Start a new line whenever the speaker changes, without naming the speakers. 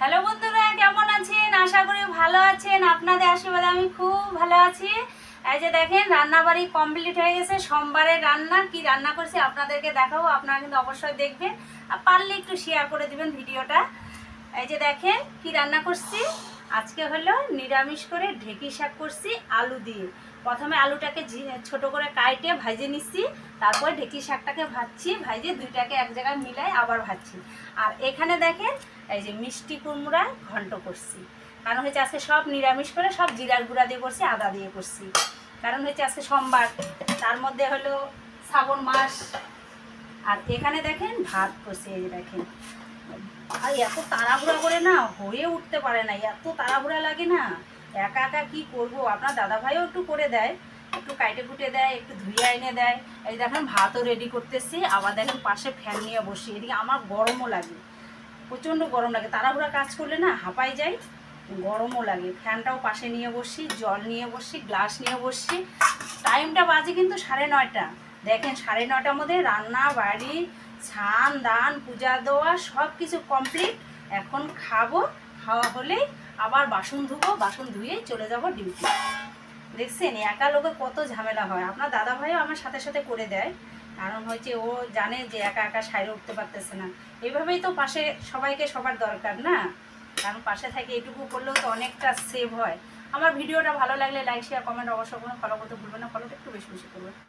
Hello বন্ধুরা, কেমন আছেন? আশা করি ভালো আছেন। আপনাদের আশীর্বাদে আমি খুব ভালো আছি। এই যে দেখেন, রান্নাবাড়ি কমপ্লিট হয়ে গেছে। সোমবারের রান্না, কি রান্না করছি আপনাদেরকে দেখাবো। আপনারা কিন্তু অবশ্যই দেখবেন। আর পারলে একটু শেয়ার করে দেবেন ভিডিওটা। এই যে দেখেন, কি রান্না করছি? আজকে হলো নিরামিষ করে ঢেকি শাক করছি, আলু দিয়ে। প্রথমে আলুটাকে ছোট করে কাইটে ভাজে নিচ্ছি তারপর ঢেকি শাকটাকে ভাজছি, ভাজে দুইটাকে এক জায়গায় মিলাই আবার ভাজছি। আর এখানে দেখেন, এই যে মিষ্টি কুমড়া ঘন্ট করছি। কারণ হচ্ছে আজকে সব নিরামিষ করে সব জিরার গুঁড়া দিয়ে করছি, আদা দিয়ে করছি। কারণ হচ্ছে আজকে সোমবার, তার মধ্যে হলো শ্রাবণ মাস। আর এখানে দেখেন ভাত করছি, এই যে দেখেন। আর এত তাড়াহুড়া করে না হয়ে উঠতে পারে না, এত তাড়াহুড়া লাগে না। একা একা কি করব? আপনার দাদা ভাইও একটু করে দেয়, একটু কাইটে কুটে দেয়, একটু ধুয়ে এনে দেয়। এই দেখেন ভাতও রেডি করতেছি, আবার দেখেন পাশে ফ্যান নিয়ে বসি। এদিকে আমার গরমও লাগে, প্রচণ্ড গরম লাগে। তাড়াহুড়া কাজ করলে না হাঁপাই যাই, গরমও লাগে। ফ্যানটাও পাশে নিয়ে বসি, জল নিয়ে বসি গ্লাস নিয়ে বসি। টাইমটা বাজে কিন্তু সাড়ে নয়টা। দেখেন, সাড়ে নটার মধ্যে রান্না, বাড়ি ছান দান, পূজা দেওয়া সব কিছু কমপ্লিট এখন খাব, খাওয়া হলেই আবার বাসন ধুবো, বাসন ধুয়ে চলে যাব ডিউটি দেখছেন, একা লোকে কত ঝামেলা হয়। আপনার দাদা ভাইও আমার সাথে সাথে করে দেয়। কারণ হচ্ছে ও জানে যে একা একা সাইরে উঠতে পারতেছে না। এইভাবেই তো পাশে সবাইকে সবার দরকার, না? কারণ পাশে থেকে এটুকু করলেও তো অনেকটা সেভ হয়। আমার ভিডিওটা ভালো লাগলে লাইক শেয়ার কমেন্ট অবশ্যই কোনো ফলো করতে ভুলবেন না। ফলোটা একটু বেশি বেশি করবেন।